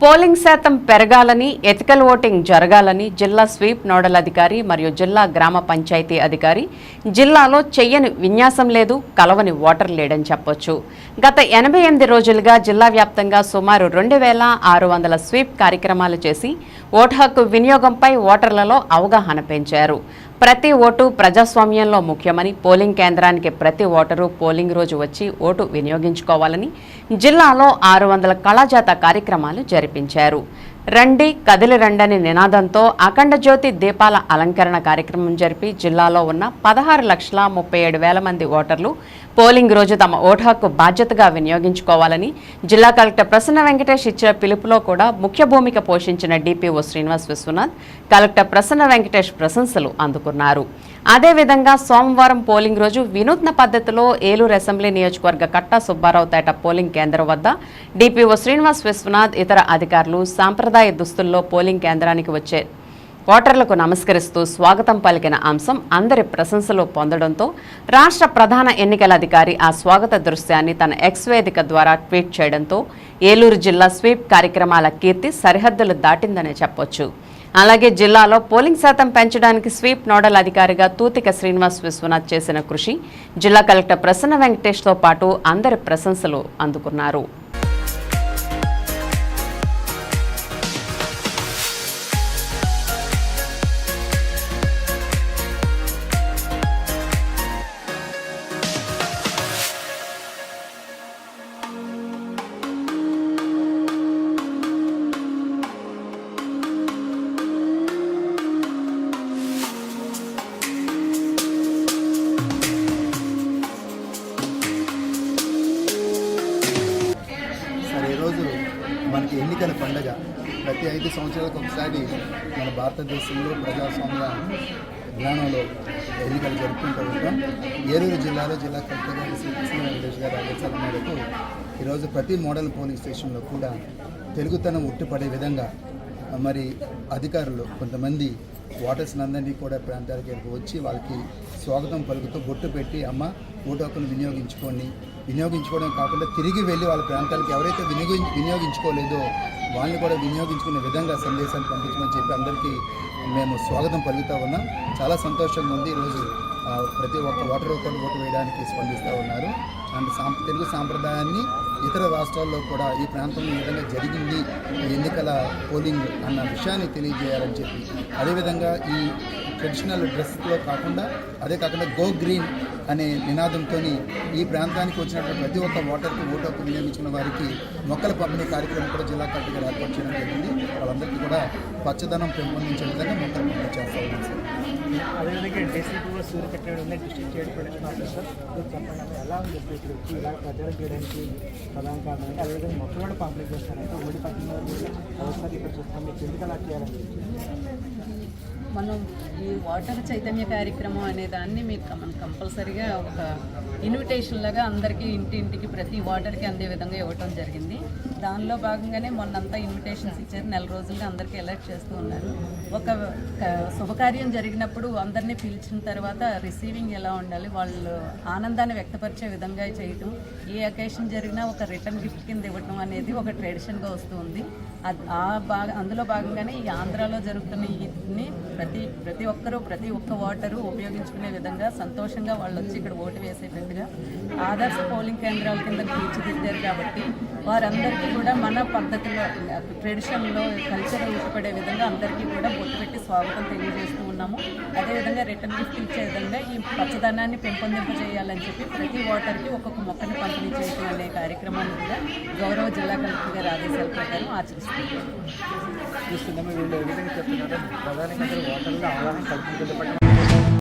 Polling శాతం పెరగాలని ethical voting జరగాలని జిల్లా స్వీప్ నోడల్ అధికారి మరియు జిల్లా గ్రామ పంచాయతీ అధికారి జిల్లాలో చెయ్యని విన్యాసం లేదు కలవని ఓటర్ లేడని చెప్పొచ్చు. గత ఎనభై ఎనిమిది రోజులుగా జిల్లా వ్యాప్తంగా సుమారు రెండు వేల ఆరు వందల స్వీప్ కార్యక్రమాలు చేసి ఓటు హక్కు వినియోగంపై ఓటర్లలో అవగాహన పెంచారు. ప్రతి ఓటు ప్రజాస్వామ్యంలో ముఖ్యమని పోలింగ్ కేంద్రానికి ప్రతి ఓటరు పోలింగ్ రోజు వచ్చి ఓటు వినియోగించుకోవాలని జిల్లాలో ఆరు వందల కళాజాత కార్యక్రమాలు జరిపించారు. రండి కదిలి రండని నినాదంతో అఖండ జ్యోతి దీపాల అలంకరణ కార్యక్రమం జరిపి జిల్లాలో ఉన్న పదహారు లక్షల ముప్పై ఏడు వేల మంది ఓటర్లు పోలింగ్ రోజు తమ ఓటు హక్కు బాధ్యతగా వినియోగించుకోవాలని జిల్లా కలెక్టర్ ప్రసన్న వెంకటేష్ ఇచ్చిన పిలుపులో కూడా ముఖ్య భూమిక పోషించిన డిపిఓ శ్రీనివాస్ విశ్వనాథ్ కలెక్టర్ ప్రసన్న వెంకటేష్ ప్రశంసలు అందుకున్నారు. అదేవిధంగా సోమవారం పోలింగ్ రోజు వినూత్న పద్ధతిలో ఏలూరు అసెంబ్లీ నియోజకవర్గ కట్టా సుబ్బారావు తేట పోలింగ్ కేంద్రం వద్ద డిపిఓ శ్రీనివాస్ విశ్వనాథ్ ఇతర అధికారులు సాంప్రదాయ దుస్తుల్లో పోలింగ్ కేంద్రానికి వచ్చే ఓటర్లకు నమస్కరిస్తూ స్వాగతం పలికిన అంశం అందరి ప్రశంసలు పొందడంతో రాష్ట్ర ప్రధాన ఎన్నికల అధికారి ఆ స్వాగత దృశ్యాన్ని తన ఎక్స్ వేదిక ద్వారా ట్వీట్ చేయడంతో ఏలూరు జిల్లా స్వీప్ కార్యక్రమాల కీర్తి సరిహద్దులు దాటిందనే చెప్పొచ్చు. అలాగే జిల్లాలో పోలింగ్ శాతం పెంచడానికి స్వీప్ నోడల్ అధికారిగా తూతిక శ్రీనివాస్ విశ్వనాథ్ చేసిన కృషి జిల్లా కలెక్టర్ ప్రసన్న వెంకటేష్తో పాటు అందరి ప్రశంసలు అందుకున్నారు. ఎన్నికల పండగ ప్రతి ఐదు సంవత్సరాలకు ఒకసారి మన భారతదేశంలో ప్రజాస్వామ్య జ్ఞానంలో ఎన్నికలు జరుపుకుంటూ ఉంటాం. ఏలూరు జిల్లాలో జిల్లా కలెక్టర్ గారు శ్రీ కృష్ణ వెంకటేష్ ఆదేశాల మేరకు ఈరోజు ప్రతి మోడల్ పోలింగ్ స్టేషన్లో కూడా తెలుగుతనం ఉట్టిపడే విధంగా మరి అధికారులు కొంతమంది ఓటర్స్ అందరినీ కూడా ప్రాంతాలకు వచ్చి వాళ్ళకి స్వాగతం పలుకుతూ బొట్టు పెట్టి అమ్మ ఓటు వినియోగించుకొని వినియోగించుకోండి. వినియోగించుకోవడం కాకుండా తిరిగి వెళ్ళి వాళ్ళ ప్రాంతాలకు ఎవరైతే వినియోగి వినియోగించుకోలేదో వాళ్ళని కూడా వినియోగించుకునే విధంగా సందేశాన్ని పంపించమని చెప్పి అందరికీ మేము స్వాగతం పలుకుతూ ఉన్నాం. చాలా సంతోషంగా ఉంది. ఈరోజు ప్రతి ఒక్క ఓటర్ ఒకటి ఓటు వేయడానికి స్పందిస్తూ ఉన్నారు. అండ్ సాం తెలుగు సాంప్రదాయాన్ని ఇతర రాష్ట్రాల్లో కూడా ఈ ప్రాంతంలో ఈ విధంగా జరిగింది ఎన్నికల పోలింగ్ అన్న విషయాన్ని తెలియజేయాలని చెప్పి. అదేవిధంగా ఈ ట్రెడిషనల్ డ్రెస్లో కాకుండా అదే కాకుండా గో గ్రీన్ అనే నినాదంతో ఈ ప్రాంతానికి వచ్చినటువంటి ప్రతి ఒక్క ఓటర్కి ఓటు హక్కు వినియోగించిన వారికి మొక్కల పంపిణీ కార్యక్రమం కూడా జిల్లా కలెక్టర్ గారు ఏర్పాటు చేయడం జరిగింది. వాళ్ళందరికీ కూడా పచ్చదనం పెంపొందించే విధంగా మొక్కలు పంపిణీ చేస్తూ ఉన్నాం సార్. అదేవిధంగా డీసీపీఓ సూర్యకట్టడి ఉన్న డిస్ట్రిక్ట్ చైల్డ్ ప్రొటెక్షన్ ఆఫీసర్ మీరు చెప్పండి అమ్మ ఎలా ఉంది? ఇప్పుడు ఇక్కడ వచ్చి ఇలా ప్రచారం చేయడానికి ప్రధాన కారణం అంటే అదేవిధంగా మొక్కలు కూడా పంపిణీ చేస్తారంటే ఊడి పక్కన ఒకసారి ఇక్కడ చూస్తాం. మీకు ఎందుకు అలా చేయాలని మనం ఈ వాటర్ చైతన్య కార్యక్రమం అనే దాన్ని మీకు మనం కంపల్సరీగా ఒక ఇన్విటేషన్ లాగా అందరికీ ఇంటింటికి ప్రతి వాటర్కి అందే విధంగా ఇవ్వటం జరిగింది. దానిలో భాగంగానే మొన్నంతా ఇన్విటేషన్స్ ఇచ్చారు. నెల రోజులుగా అందరికీ అలర్ట్ చేస్తూ ఉన్నారు. ఒక శుభకార్యం జరిగినప్పుడు అందరినీ పిలిచిన తర్వాత రిసీవింగ్ ఎలా ఉండాలి వాళ్ళు ఆనందాన్ని వ్యక్తపరిచే విధంగా చేయటం ఏ అకేషన్ జరిగినా ఒక రిటర్న్ గిఫ్ట్ కింద ఇవ్వటం అనేది ఒక ట్రెడిషన్గా వస్తుంది ఆ భాగ అందులో భాగంగానే ఈ ఆంధ్రాలో జరుగుతున్న వీటిని ప్రతి ప్రతి ఒక్కరూ ప్రతి ఒక్క ఓటరు ఉపయోగించుకునే విధంగా సంతోషంగా వాళ్ళు వచ్చి ఇక్కడ ఓటు వేసేటట్టుగా ఆదర్శ పోలింగ్ కేంద్రాల కింద తీర్చిదిద్దారు కాబట్టి వారందరికీ కూడా మన పద్ధతిలో ట్రెడిషన్లో కల్చర్ ఉట్టిపడే విధంగా అందరికీ కూడా బొట్టు పెట్టి స్వాగతం తెలియజేస్తూ ఉన్నాము. అదేవిధంగా రిటర్న్ గిఫ్ట్ ఇచ్చే విధంగా ఈ పచ్చదనాన్ని పెంపొందింపజేయాలని చెప్పి ప్రతి ఓటర్కి ఒక్కొక్క మొక్కని పంపిణీ చేయడం అనే కార్యక్రమాన్ని కూడా గౌరవ జిల్లా కలెక్టర్ గారి ఆదేశాల ప్రకారం ఆచరిస్తున్నాం